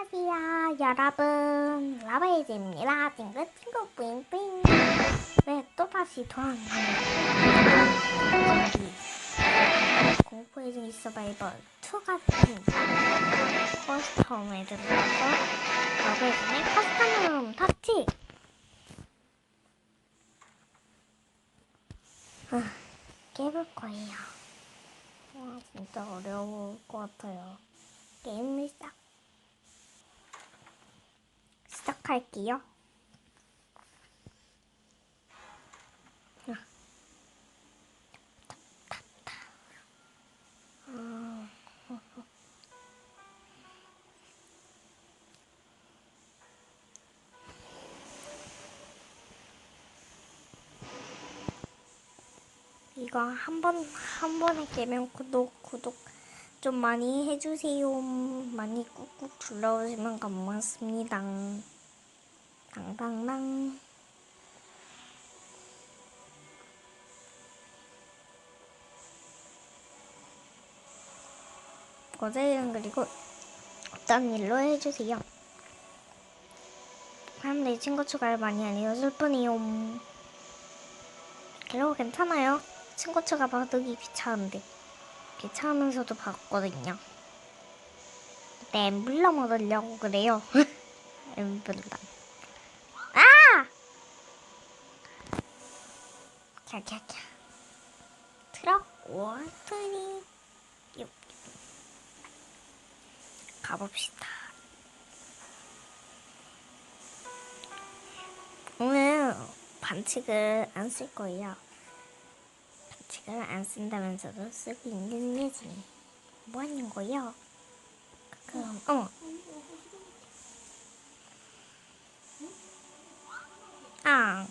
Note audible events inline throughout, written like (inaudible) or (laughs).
안녕하세요 여러분. 라바이즈입니다. 찡긋 찡긋 뿌잉뿌잉. 네 또다시 돌아왔네요 공포의 중 서바이벌 2가 됩니다 커스텀을 들어서 라바이즈의 커스텀 터치 아, 깨볼 거예요. 와 진짜 어려울 것 같아요. 게임을 시작 시작할게요. 이거 한 번, 한 번에 깨면 구독, 구독 좀 많이 해주세요. 많이 꾹꾹 눌러주시면 고맙습니다. 당당당. 거제일은 그리고 어떤 일로 해주세요. 사람들이 친구 추가를 많이 알려줄 뿐이요. 그리고 괜찮아요. 친구 추가 받기 귀찮은데. 귀찮으면서도 받거든요. 네, 엠블럼 얻으려고 그래요. (laughs) 엠블럼. 아! 캬캬캬. 트럭. 요. 가봅시다. 오늘 반칙을 안 쓸 거예요. 반칙을 안 쓴다면서도 쓰고 있는 예지. 뭐 하는 거요? 그럼, 어. 아.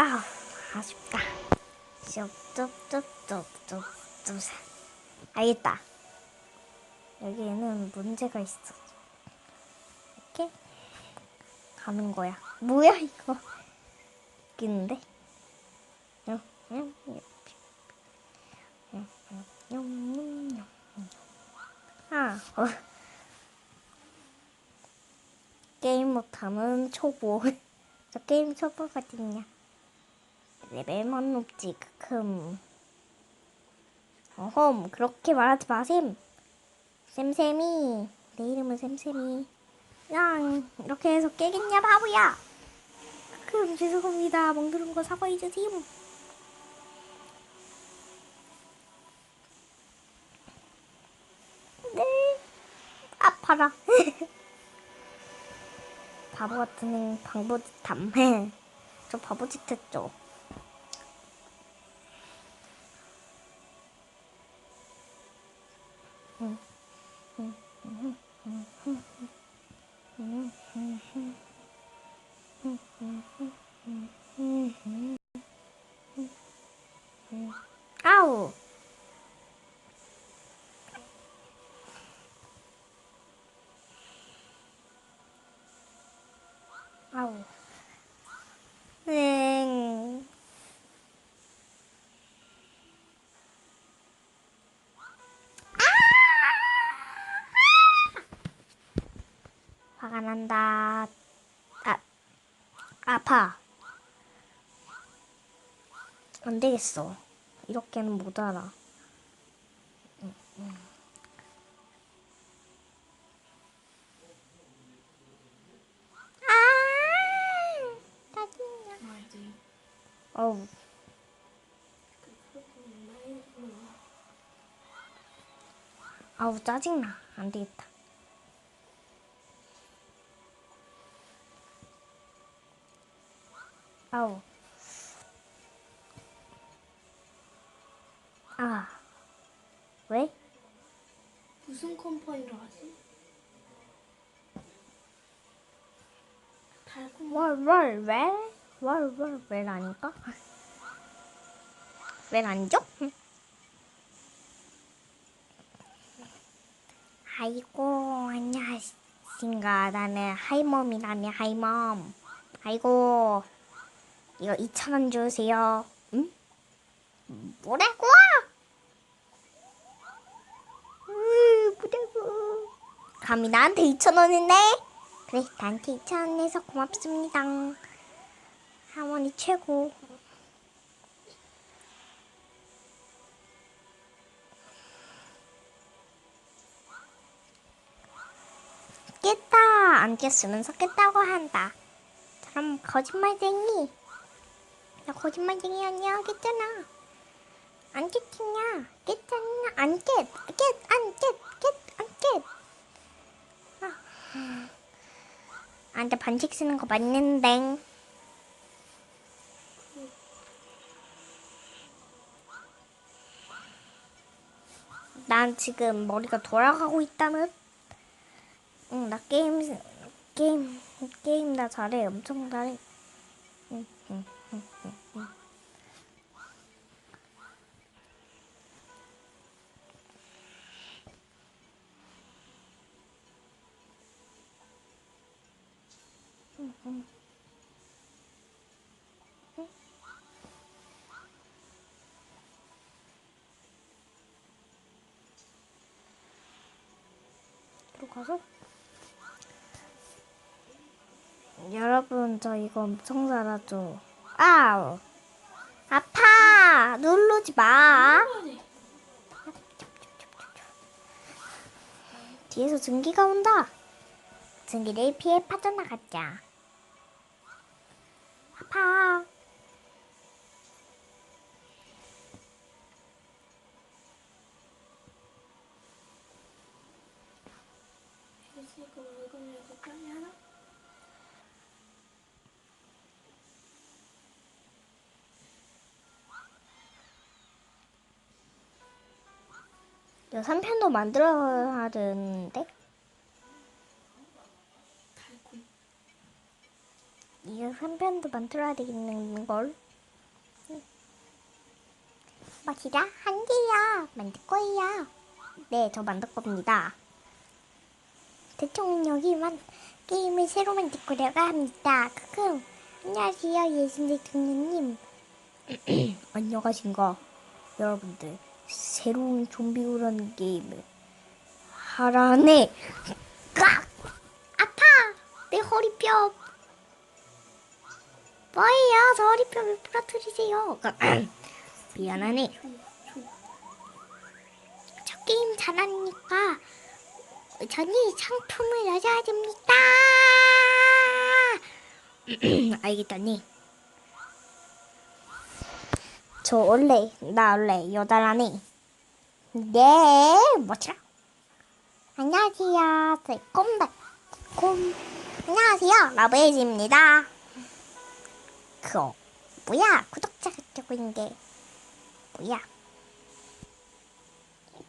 아 아쉽다 쩝쩝쩝쩝쩝쩝 알겠다 여기에는 문제가 있어 이렇게 가는 거야 뭐야 이거 웃기는데. 아, 어. 게임 못하면 초보. (laughs) 저 게임 초보거든요. 레벨만 높지, 크흠. 어험, 그렇게 말하지 마셈. 쌤쌤이. 내 이름은 쌤쌤이. 그냥, 이렇게 해서 깨겠냐, 바보야. 크흠, 죄송합니다. 멍들은 거 사과해주세요. 네. 아파라. (laughs) 바보 같은 방보짓함. (laughs) 저 바보짓 했죠. 아파. 안 되겠어. 이렇게는 못 알아. 아, 짜증나. 어우. 아우, 짜증나. 안 되겠다. 아우. 아. 왜? 컴파일을 하지? 달콤 월, 월, 왜? 월, 월, 왜 아닐까? 왜 아니죠? 아이고 안녕하신가 나는 하이mom이라네 하이mom 아이고 이거 2,000원 주세요 응? 뭐라고? 으, 뭐라고 감히 나한테 2,000원을 내? 그래 나한테 2,000원 내서 고맙습니다. 할머니 최고. 깼다. 안 깼으면서 깼다고 한다. 그럼 거짓말쟁이. 나 거짓말쟁이 아니야. 깼잖아. 안 깼냐? 깼잖아. 안 깼 깼 안 깼 깼 안 깼 아, 안돼 반칙 쓰는 거 맞는데 난 지금 머리가 돌아가고 있다는 응, 나 게임, 게임, 게임 나 잘해. 엄청 잘해. 응, 응, 응, 응, 응. 응, 들어가서 여러분 저 이거 엄청 잘하죠. 아우 아파 누르지 마. 뒤에서 증기가 온다. 증기를 피해 빠져나갔자. 아파. 그래서 이거 물건이라도 빨리 하나? 이거 3편도 만들어야 되는데. 이거 3편도 만들어야 되겠는 걸. 맛이라 한 개야 만들 거예요. 네, 저 만들 겁니다. 대충 여기만 게임을 새로 만들 거라고 합니다. 크크. 안녕하세요, 예순대 등님. (clears throat) 안녕하신가, 여러분들. 새로운 좀비우라는 게임을 하라네. 깍! 아파! 내 허리뼈. 뭐예요? 저 허리뼈를 부러뜨리세요. (clears throat) 미안하네. 저 게임 잘하니까 저는 상품을 얻어야 됩니다. (clears throat) 알겠다니. 저 원래 나 원래 여자라니. 네, 뭐지라? 안녕하세요. 꼼백 꼼. 안녕하세요. 라브에이지입니다. 그거 뭐야? 구독자가 뜨고 있는 게 뭐야?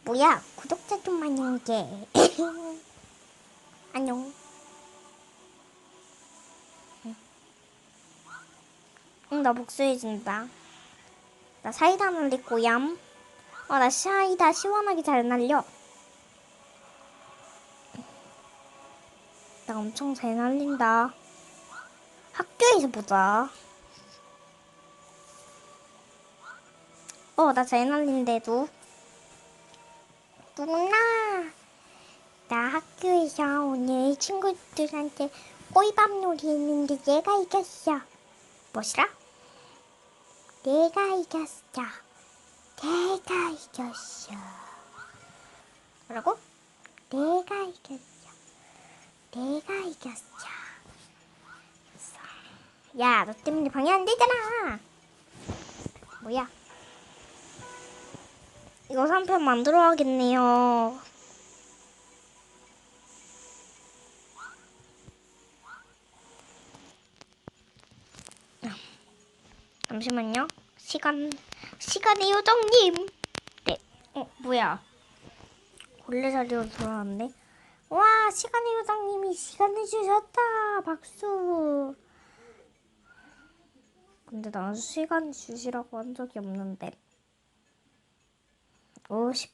뭐야? 구독자 좀 많이 게 (laughs) 안녕. 응, 나 복수해준다. 나 사이다 날릴 거얌. 어, 나 사이다 시원하게 잘 날려. 나 엄청 잘 날린다. 학교에서 보자. 어, 나 잘 날린대도. 누나, 나 학교에서 오늘 친구들한테 꼬이밥 놀이 했는데 내가 이겼어. 뭐시라? 내가 이겼어. 내가 이겼어. 뭐라고? 내가 이겼어. 내가 이겼어. 야, 너 때문에 방해 안 되잖아. 뭐야? 이거 3편 만들어 야겠네요. 잠시만요. 시간, 시간의 요정님. 네. 어, 뭐야. 골래자리로 돌아왔네. 와, 시간의 요정님이 시간을 주셨다. 박수. 근데 난 시간 주시라고 한 적이 없는데. 오, 10,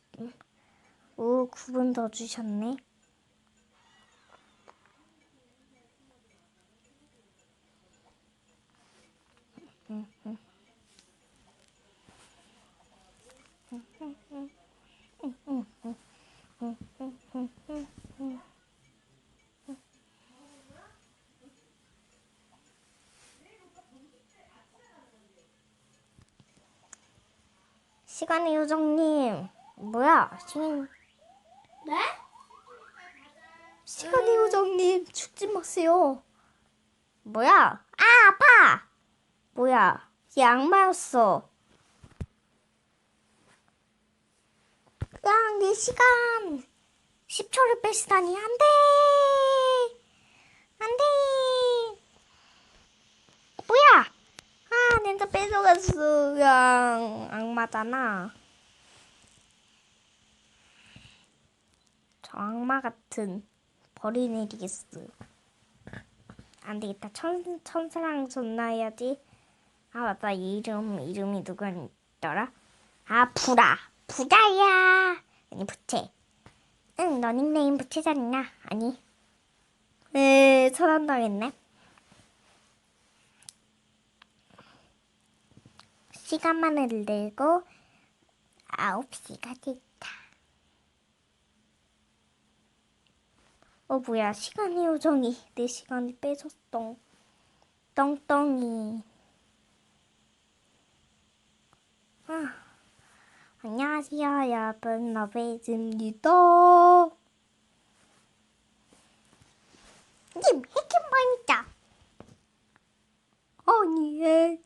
오, 9분 더 주셨네. 시간의 요정님 뭐야 시간 네? 시간의 음... 요정님 죽지 마세요. 뭐야? 아 아파! 뭐야? 양마였어. 으앙, 내 시간. 10초를 뺏으다니. 안 돼! 안 돼! 뭐야? 아, 내가 뺏어갔어. 으앙, 악마잖아. 저 악마 같은 벌이 내리겠어. 안 되겠다. 천, 천사랑 전화해야지. 아, 맞다. 이 이름, 이름이 누구였더라? 아, 부라. 부다야. 아니, 부채. 응, 너 닉네임 부채잖아. 아니. 에, 처단당했네. 시간만을 늘고 아홉 시가 됐다. 어 뭐야 시간의 요정이 내 시간을 뺏었어. 똥똥이. 아, 안녕하세요 여러분 러베이즈입니다. 님 해킹범이다. 아니에요.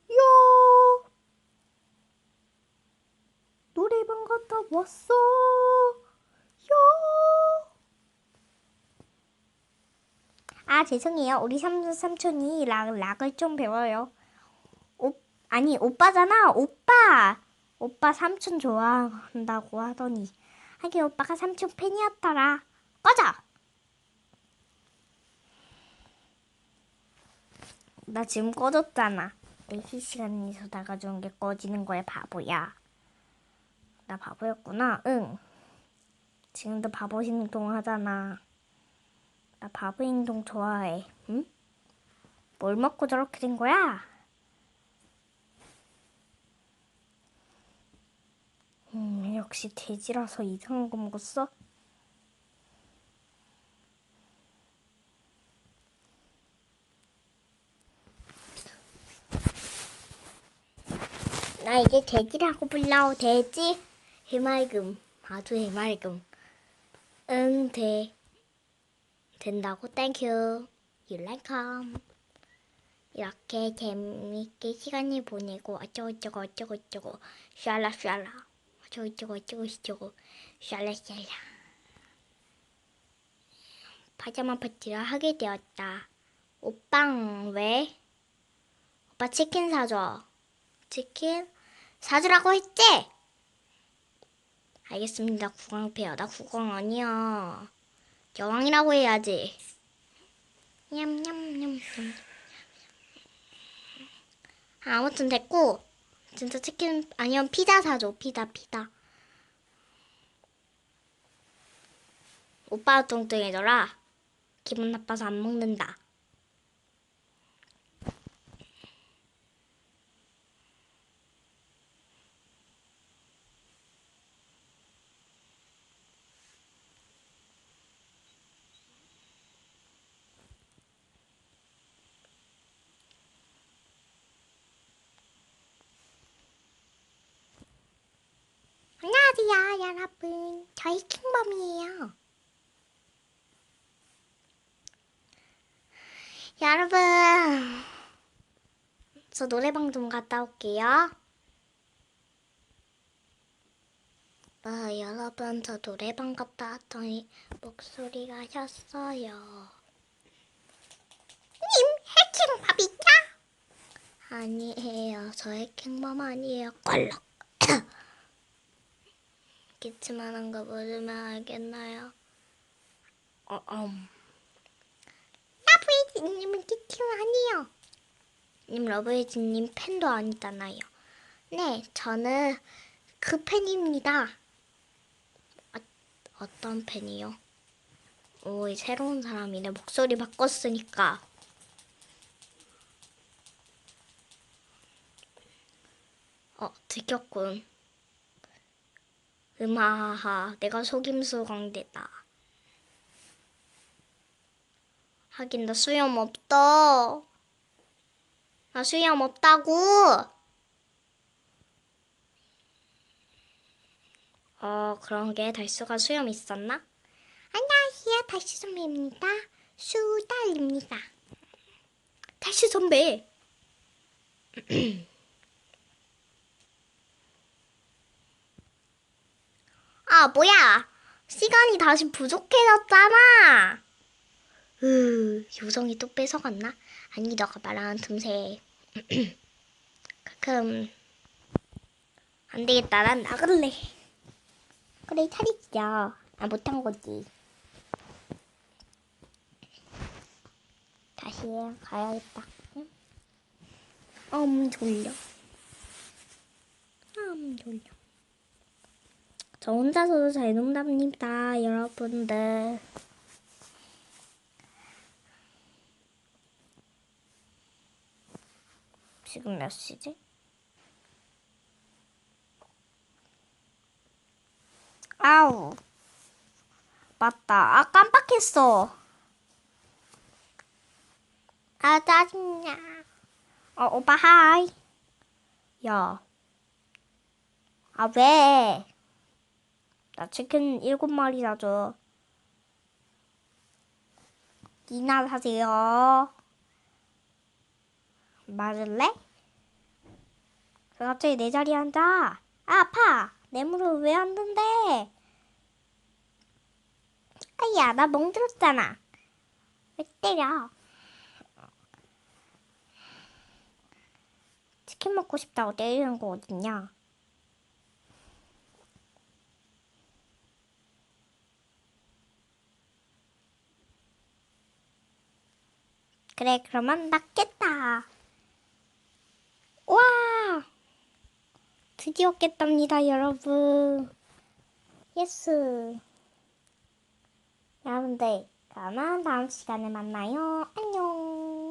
노래방 갔다 왔어. 요. 아 죄송해요. 우리 삼촌 삼촌이 락 락을 좀 배워요. 오 아니 오빠잖아. 오빠. 오빠 삼촌 좋아한다고 하더니 하긴 오빠가 삼촌 팬이었더라. 꺼져. 나 지금 꺼졌잖아. 내 실시간에서 나가주는 게 꺼지는 거야 바보야. 나 바보였구나. 응. 지금도 바보 행동 하잖아. 나 바보 행동 좋아해. 응? 뭘 먹고 저렇게 된 거야? 음, 역시 돼지라서 이상한 거 먹었어? 나 이제 돼지라고 불러. 돼지? 해맑음. 아주 해맑음. 응, 돼. 된다고 땡큐. Welcome. 이렇게 재밌게 시간을 보내고 어쩌고저쩌고 어쩌고저쩌고 샬라샬라 어쩌고저쩌고 어쩌고저쩌고 샬라샬라 파자마 파티를 하게 되었다. 오빵 왜? 오빠 치킨 사줘. 치킨 사주라고 했지? 알겠습니다. 구강패요. 나 구강 아니야. 여왕이라고 해야지. 냠냠냠냠. 아무튼 됐고 진짜 치킨 아니면 피자 사줘. 피자 피자. 오빠 가 뚱뚱해져라. 기분 나빠서 안 먹는다. 안녕하세요, 여러분. 저희 킹범이에요. 여러분, 저 노래방 좀 갔다 올게요. 아, 여러분, 저 노래방 갔다 왔더니 목소리가 셨어요. 님, 해킹 밥이죠? 아니에요. 저 해킹범 아니에요. 꼴럭. 기침하는 거 모르면 알겠나요? 어, 음. 러브이즈님은 기침 아니요. 님 러브이즈님 팬도 아니잖아요. 네, 저는 그 팬입니다. 어, 어떤 팬이요? 오, 이 새로운 사람이네. 목소리 바꿨으니까. 어, 들켰군. 음하하, 내가 속임수 광대다. 하긴 나 수염 없다. 나 수염 없다고. 어, 그런 게 달수가 수염 있었나? 안녕하세요, 달수 선배입니다. 수달입니다. 달수 선배. (clears throat) 아, 뭐야. 시간이 다시 부족해졌잖아. 으, 요정이 또 뺏어갔나? 아니, 너가 말한 틈새. (clears throat) 그럼, 안 되겠다. 난 나갈래. 그래, 차리자. 아, 못한 거지. 다시 가야겠다. 응? 음, 졸려. 음, 졸려. 저 혼자서도 잘 논답니다, 여러분들. 지금 몇 시지? 아우. 맞다. 아, 깜빡했어. 아, 짜증나. 어, 오빠, 하이. 야. 아, 왜? 나 치킨 일곱 마리 사줘. 니나 사세요. 맞을래? 그 갑자기 내 자리에 앉아. 아, 아 파. 내 무릎 왜안 든대? 아야, 나 멍들었잖아. 왜 때려? 치킨 먹고 싶다고 때리는 거 어딨냐? 그래, 그러면 낫겠다. 와! 드디어 깼답니다, 여러분. 예스. 여러분들, 그러면 다음 시간에 만나요. 안녕.